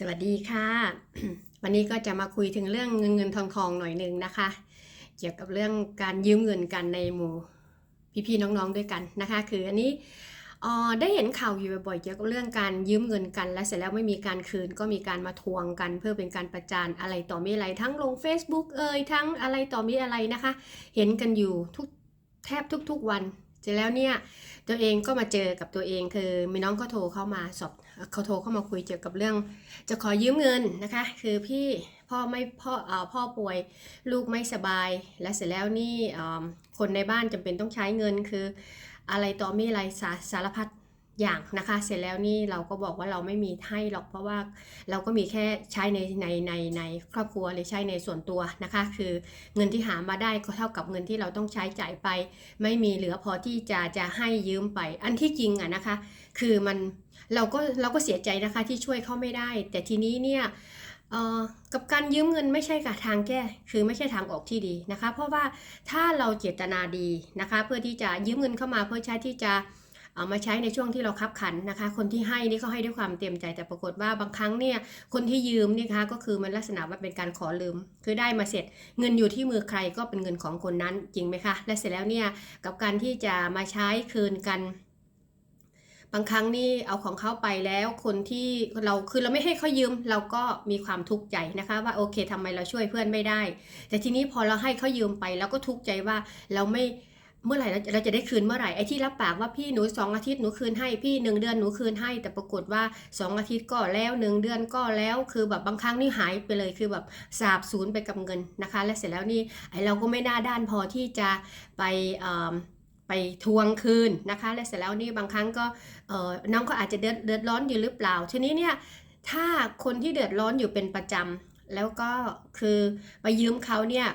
สวัสดีค่ะ วันนี้ก็จะมาคุยถึงเรื่องเงินเงินทองทองหน่อยหนึ่งนะคะ เกี่ยวกับเรื่องการยืมเงินกันในหมู่พี่ๆน้องๆด้วยกันนะคะ คืออันนี้อ่อได้เห็นข่าวอยู่บ่อยๆเกี่ยวกับเรื่องการยืมเงินกัน และเสร็จแล้วไม่มีการคืนก็มีการมาทวงกัน เพื่อเป็นการประจานอะไรต่อมีอะไรทั้งลง Facebook เอ่ยทั้งอะไรต่อมีอะไรนะคะ เห็นกันอยู่ทุกแทบทุกๆวัน ร็จแล้วเนี่ยตัวเองก็มาเจอกับตัวเองคือมีน้องก็โทรเข้ามาสอบเขาโทรเข้ามาคุยเกี่ยวกับเรื่อง จะขอยืมเงินนะคะ คือพี่พ่อไม่พ่อเอ่อพ่อป่วยลูกไม่สบาย และเสร็จแล้วนี่เอ่อคนในบ้านจำเป็นต้องใช้เงินคืออะไรต่อมีอะไรสาสารพัด อย่างนะคะ เสร็จแล้วนี่เราก็บอกว่าเราไม่มีให้หรอกเพราะว่าเราก็มีแค่ใช้ในในในในครอบครัวหรือใช้ในส่วนตัวนะคะ คือเงินที่หามาได้ก็เท่ากับเงินที่เราต้องใช้จ่ายไป ไม่มีเหลือพอที่จะจะให้ยืมไป อันที่จริงอะนะคะ คือมันเราก็เราก็เสียใจนะคะที่ช่วยเขาไม่ได้ แต่ทีนี้เนี่ยเอ่อกับการยืมเงินไม่ใช่กับทางแก้ คือไม่ใช่ทางออกที่ดีนะคะ เพราะว่าถ้าเราเจตนาดีนะคะ เพื่อที่จะยืมเงินเข้ามาเพื่อใช้ที่จะ เอามาใช้ในช่วงที่เราคับขันนะคะ คนที่ให้นี่เขาให้ด้วยความเต็มใจแต่ปรากฏว่าบางครั้งเนี่ยคนที่ยืมนี่คะก็คือมันลักษณะว่าเป็นการขอลืม คือได้มาเสร็จ เงินอยู่ที่มือใครก็เป็นเงินของคนนั้นจริงไหมคะ และเสร็จแล้วเนี่ยกับการที่จะมาใช้คืนกันบางครั้งนี่เอาของเขาไปแล้วคนที่เราคือเราไม่ให้เขายืม เราก็มีความทุกข์ใจนะคะ ว่าโอเคทำไมเราช่วยเพื่อนไม่ได้ แต่ทีนี้พอเราให้เขายืมไปเราก็ทุกข์ใจว่าเราไม่ เมื่อไหร่เราจะได้คืนเมื่อไหร่ไอ้ที่รับปากว่าพี่หนูสองอาทิตย์หนูคืนให้พี่หนึ่งเดือนหนูคืนให้ แต่ปรากฏว่าสองอาทิตย์ก็แล้วหนึ่งเดือนก็แล้ว คือแบบบางครั้งนี่หายไปเลยคือแบบสาบสูญไปกับเงินนะคะ และเสร็จแล้วนี่ไอ้เราก็ไม่น่าด้านพอที่จะไปไปทวงคืนนะคะ และเสร็จแล้วนี่บางครั้งก็เออน้องก็อาจจะเดือดเดือดร้อนอยู่หรือเปล่าทีนี้เนี่ยถ้าคนที่เดือดร้อนอยู่เป็นประจำแล้วก็คือไปยืมเขาเนี่ย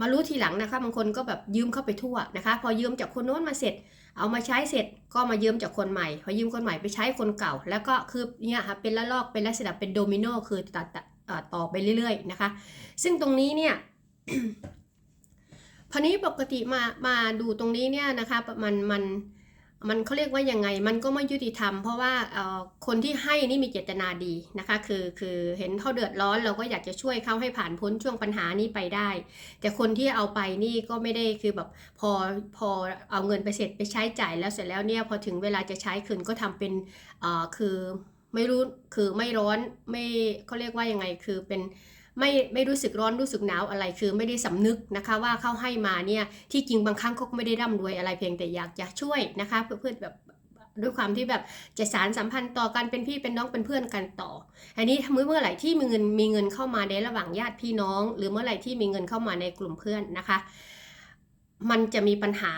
มารู้ทีหลังนะคะบางคนก็แบบยืมเข้าไปทั่วนะคะ พอยืมจากคนโน้นมาเสร็จ เอามาใช้เสร็จก็มายืมจากคนใหม่ พอยืมคนใหม่ไปใช้คนเก่า แล้วก็คือเนี่ยค่ะเป็นละลอกเป็นลักษณะเป็นโดมิโนคือตัดต่อไปเรื่อยๆนะคะ ซึ่งตรงนี้เนี่ยพอนี้ปกติมามาดูตรงนี้เนี่ยนะคะมันมันมัน มันเขาเรียกว่ายังไงมันก็ไม่ยุติธรรม เพราะว่าเอ่อคนที่ให้นี่มีเจตนาดีนะคะ คือคือเห็นเขาเดือดร้อนเราก็อยากจะช่วยเขาให้ผ่านพ้นช่วงปัญหานี้ไปได้ แต่คนที่เอาไปนี่ก็ไม่ได้คือแบบพอพอเอาเงินไปเสร็จไปใช้จ่ายแล้วเสร็จแล้วเนี่ยพอถึงเวลาจะใช้คืนก็ทำเป็นเอ่อคือไม่รู้คือไม่ร้อนไม่เขาเรียกว่ายังไงคือเป็น ไม่ไม่รู้สึกร้อนรู้สึกหนาวอะไรคือไม่ได้สำนึกนะคะว่าเขาให้มาเนี่ยที่จริงบางครั้งเขาก็ไม่ได้ร่ำรวยอะไรเพียงแต่อยากจะช่วยนะคะ เพื่อเพื่อแบบด้วยความที่แบบจะสารสัมพันธ์ต่อกันเป็นพี่เป็นน้องเป็นเพื่อนกันต่อ อันนี้เมื่อเมื่อไหร่ที่มีเงินมีเงินเข้ามาในระหว่างญาติพี่น้อง หรือเมื่อไหร่ที่มีเงินเข้ามาในกลุ่มเพื่อนนะคะ มันจะมีปัญหา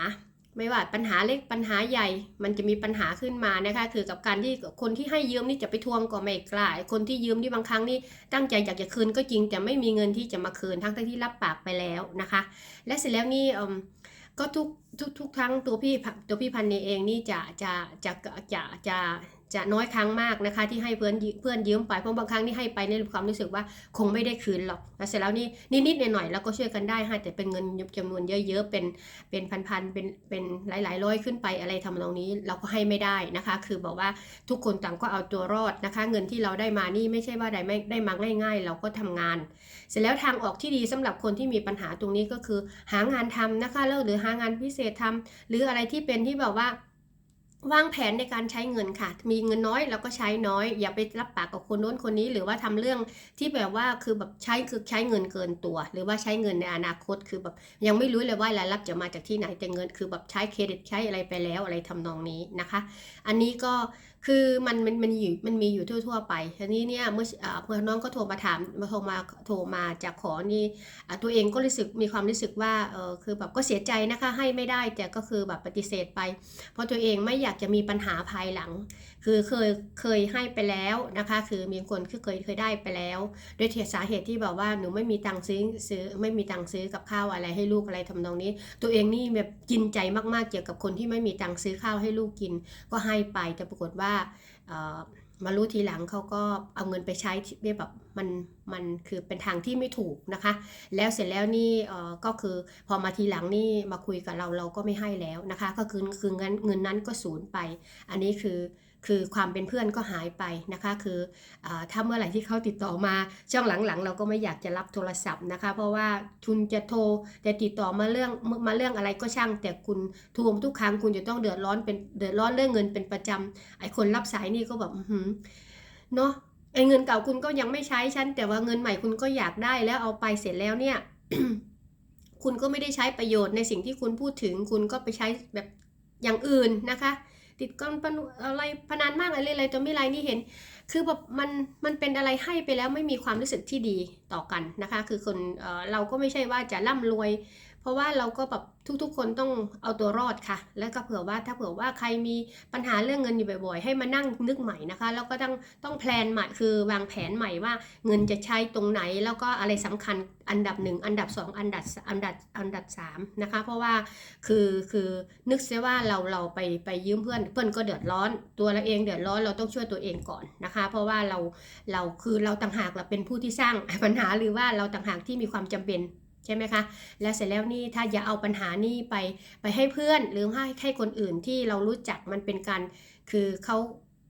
ไม่ว่าปัญหาเล็กปัญหาใหญ่ มันจะมีปัญหาขึ้นมานะคะ คือกับการที่คนที่ให้ยืมนี่จะไปทวงก็ไม่กล้า คนที่ยืมนี่บางครั้งนี่ตั้งใจอยากจะคืนก็จริงแต่ไม่มีเงินที่จะมาคืนทั้งที่รับปากไปแล้วนะคะ และเสร็จแล้วนี่ก็ทุก ทุกทุกครั้งตัวพี่พตัวพี่พันธุ์เองนี่จะจะจะจะจะจะน้อยครั้งมากนะคะที่ให้เพื่อนเพื่อนยืมไปเพราะบางครั้งที่ให้ไปในความรู้สึกว่าคงไม่ได้คืนหรอกแล้วเสร็จแล้วนี่นิดๆหน่อยๆแล้วก็ช่วยกันได้ให้แต่เป็นเงินจำนวนเยอะๆเป็นเป็นพันๆเป็นเป็นหลายๆร้อยขึ้นไปอะไรทำนองนี้เราก็ให้ไม่ได้นะคะ คือบอกว่าทุกคนต่างก็เอาตัวรอดนะคะ เงินที่เราได้มานี่ไม่ใช่ว่าได้ไม่ได้มาง่าย ๆ เราก็ทำงาน เสร็จแล้วทางออกที่ดีสำหรับคนที่มีปัญหาตรงนี้ก็คือ หางานทำนะคะแล้วหรือหางานพิเศษทำหรืออะไรที่เป็นที่แบบว่าวางแผนในการใช้เงินค่ะ มีเงินน้อยเราก็ใช้น้อย อย่าไปรับปากกับคนโน้นคนนี้ หรือว่าทำเรื่องที่แบบว่าคือแบบใช้คือใช้เงินเกินตัว หรือว่าใช้เงินในอนาคตคือแบบยังไม่รู้เลยว่ารายรับจะมาจากที่ไหนแต่เงิน คือแบบใช้เครดิตใช้อะไรไปแล้วอะไรทำนองนี้นะคะ อันนี้ก็ คือมันมันมันอยู่มันมีอยู่ทั่ว ๆ ไปทีนี้เนี่ยเมื่ออ่าเพื่อนน้องก็โทรมาถามมาโทรมาโทรมาจากขอนี่ตัวเองก็รู้สึกมีความรู้สึกว่าเออคือแบบก็เสียใจนะคะให้ไม่ได้แต่ก็คือแบบปฏิเสธไป เพราะตัวเองไม่อยากจะมีปัญหาภายหลัง คือเคยเคยให้ไปแล้วนะคะ คือมีคนที่เคยเคยได้ไปแล้วด้วยเหตุสาเหตุที่แบบว่าหนูไม่มีตังค์ซื้อซื้อไม่มีตังค์ซื้อกับข้าวอะไรให้ลูกอะไรทำนองนี้ ตัวเองนี่แบบกินใจมากๆเกี่ยวกับคนที่ไม่มีตังค์ซื้อข้าวให้ลูกกิน ก็ให้ไปแต่ปรากฏว่ามารู้ทีหลังเขาก็เอาเงินไปใช้แบบมันมันคือเป็นทางที่ไม่ถูกนะคะ แล้วเสร็จแล้วนี่ก็คือพอมาทีหลังนี่มาคุยกับเราเราก็ไม่ให้แล้วนะคะ ก็คือคือเงินเงินนั้นก็สูญไป อันนี้คือ คือความเป็นเพื่อนก็หายไปนะคะ คืออถ้าเมื่อไหร่ที่เขาติดต่อมา ช่วงหลังๆ เราก็ไม่อยากจะรับโทรศัพท์นะคะ เพราะว่าคุณจะโทรแต่ติดต่อมาเรื่องมาเรื่องอะไรก็ช่าง แต่คุณทวงทุกครั้งคุณจะต้องเดือดร้อนเป็นเดือดร้อนเรื่องเงินเป็นประจำไอ้คนรับสายนี่ก็แบบหือเนาะไอ้เงินเก่าคุณก็ยังไม่ใช้ฉันแต่ว่าเงินใหม่คุณก็อยากได้แล้วเอาไปเสร็จแล้วเนี่ยคุณก็ไม่ได้ใช้ประโยชน์ในสิ่งที่คุณพูดถึง คุณก็ไปใช้แบบอย่างอื่นนะคะ ติดก้อนอะไรพนันมากอะไรอะไรตัวไม่ไรนี่เห็น คือแบบมันมันเป็นอะไรให้ไปแล้วไม่มีความรู้สึกที่ดีต่อกันนะคะ คือคนเออเราก็ไม่ใช่ว่าจะร่ำรวย เพราะว่าเราก็แบบทุกๆ คนต้องเอาตัวรอดค่ะ แล้วก็เผื่อว่าถ้าเผื่อว่าใครมีปัญหาเรื่องเงินอยู่บ่อยๆ ให้มานั่งนึกใหม่นะคะ แล้วก็ต้องต้องแพลนใหม่คือวางแผนใหม่ว่าเงินจะใช้ตรงไหน แล้วก็อะไรสำคัญอันดับหนึ่งอันดับสองอันดับอันดับอันดับสามนะคะ เพราะว่าคือคือนึกเสียว่าเราเราไปไปยืมเพื่อนเพื่อนก็เดือดร้อน ตัวเราเองเดือดร้อนเราต้องช่วยตัวเองก่อนนะคะ เพราะว่าเราเราคือเราต่างหากเราเป็นผู้ที่สร้างปัญหาหรือว่าเราต่างหากที่มีความจำเป็น ใช่ไหมคะ แล้วเสร็จแล้วนี่ถ้าอย่าเอาปัญหานี่ไปไปให้เพื่อนหรือให้ให้คนอื่นที่เรารู้จักมันเป็นการคือเขา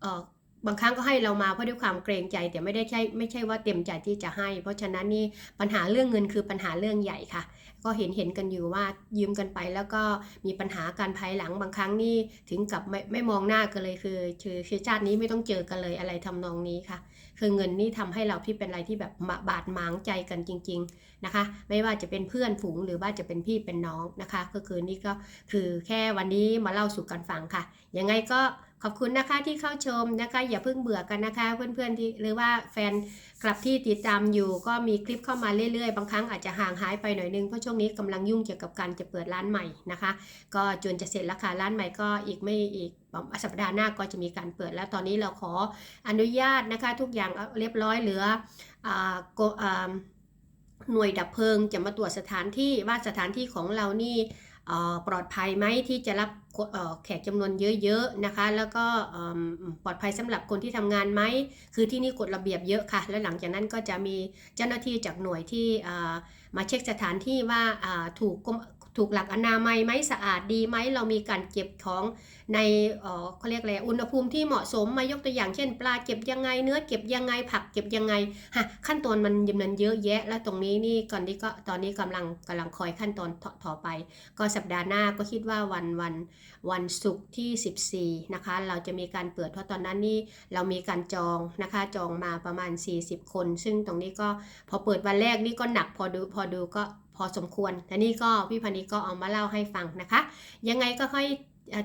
เออบางครั้งก็ให้เรามาเพราะด้วยความเกรงใจแต่ไม่ได้ใช่ไม่ใช่ว่าเต็มใจที่จะให้ เพราะฉะนั้นนี่ปัญหาเรื่องเงินคือปัญหาเรื่องใหญ่ค่ะ ก็เห็นเห็นกันอยู่ว่ายืมกันไปแล้วก็มีปัญหาการภายหลังบางครั้งนี่ถึงกับไม่ไม่มองหน้ากันเลยคือคือคือชาตินี้ไม่ต้องเจอกันเลยอะไรทำนองนี้ค่ะ คือเงินนี่ทำให้เราที่เป็นอะไรที่แบบบาดหมางใจกันจริง ๆนะคะ ไม่ว่าจะเป็นเพื่อนฝูงหรือว่าจะเป็นพี่เป็นน้องนะคะ ก็คือนี่ก็คือแค่วันนี้มาเล่าสู่กันฟังค่ะ ยังไงก็ ขอบคุณนะคะที่เข้าชมนะคะ อย่าเพิ่งเบื่อกันนะคะ เพื่อนๆที่หรือว่าแฟนกลับที่ติดตามอยู่ ก็มีคลิปเข้ามาเรื่อยๆ บางครั้งอาจจะห่างหายไปหน่อยนึงเพราะช่วงนี้กำลังยุ่งเกี่ยวกับการจะเปิดร้านใหม่นะคะ ก็จนจะเสร็จแล้วค่ะร้านใหม่ก็อีกไม่อีกสัปดาห์หน้าก็จะมีการเปิดแล้วตอนนี้เราขออนุญาตนะคะ ทุกอย่างเรียบร้อยเหลืออ่าโกอ่าหน่วยดับเพลิงจะมาตรวจสถานที่ว่าสถานที่ของเรานี่ ปลอดภัยไหมที่จะรับแขกจำนวนเยอะๆนะคะ แล้วก็ปลอดภัยสำหรับคนที่ทำงานไหมคือที่นี่กฎระเบียบเยอะค่ะ แล้วหลังจากนั้นก็จะมีเจ้าหน้าที่จากหน่วยที่มาเช็คสถานที่ว่าถูกกรม ถูกหลักอนามัยไหมสะอาดดีไหมเรามีการเก็บของในเขาเรียกอะไรอุณหภูมิที่เหมาะสมมายกตัวอย่างเช่น ปลาเก็บยังไงเนื้อเก็บยังไงผักเก็บยังไงฮะขั้นตอนมันยำเนินเยอะแยะ แล้วตรงนี้นี่ก่อนนี้ก็ตอนนี้กำลังกำลังคอยขั้นตอนต่อต่อไป ก็สัปดาห์หน้าก็คิดว่าวันวันวันศุกร์ที่ 14นะคะเราจะมีการเปิดเพราะตอนนั้นนี่เรามีการจองนะคะจองมาประมาณ 40 คน ซึ่งตรงนี้ก็พอเปิดวันแรกนี่ก็หนักพอดูพอดูก็ พอสมควรแต่นี่ก็พี่พันนีก็เอามาเล่าให้ฟังนะคะ ยังไงก็ค่อย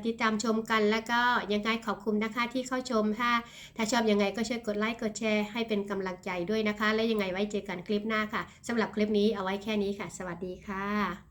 ติดตามชมกันแล้วก็ยังไงขอบคุณนะคะที่เข้าชมถ้า ถ้าชอบยังไงก็ช่วยกดไลค์กดแชร์ให้เป็นกำลังใจด้วยนะคะ และยังไงไว้เจอกันคลิปหน้าค่ะสำหรับคลิปนี้เอาไว้แค่นี้ค่ะ สวัสดีค่ะ